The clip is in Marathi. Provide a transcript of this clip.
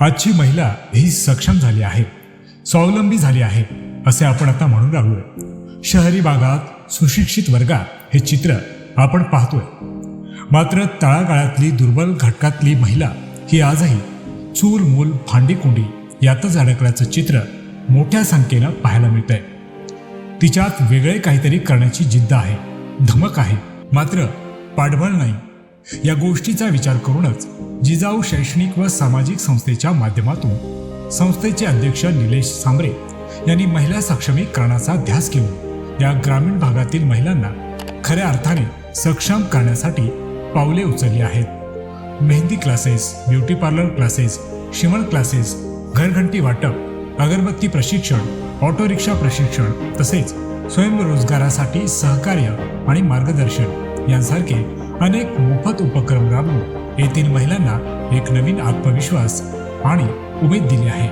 आजची महिला ही सक्षम झाली आहे स्वावलंबी झाली आहे असे आपण आता म्हणून लागलोय शहरी भागात सुशिक्षित वर्गात हे चित्र आपण पाहतोय. मात्र तळागाळातली दुर्बल घटकातली महिला ही आजही चूल मूल भांडी कुंडी यातच अडकल्याचं चित्र मोठ्या संख्येनं पाहायला मिळतंय. तिच्यात वेगळे काहीतरी करण्याची जिद्द आहे धमक आहे मात्र पाठबळ नाही. या गोष्टीचा विचार करूनच जिजाऊ शैक्षणिक व सामाजिक संस्थेच्या माध्यमातून संस्थेचे अध्यक्ष निलेश सांबरे यांनी महिला सक्षमीकरणाचा ध्यास घेऊन या ग्रामीण भागातील महिलांना खऱ्या अर्थाने सक्षम करण्यासाठी पावले उचलली आहेत. Mehndi classes beauty parlour classes शिवण क्लासेस घरघंटी वाटप अगरबत्ती प्रशिक्षण ऑटो रिक्षा प्रशिक्षण तसेच स्वयंरोजगारासाठी सहकार्य आणि मार्गदर्शन यांसारखे अनेक मोफत उपक्रम राबवून येथील महिलांना एक नवीन आत्मविश्वास आणि उमेद दिली आहे.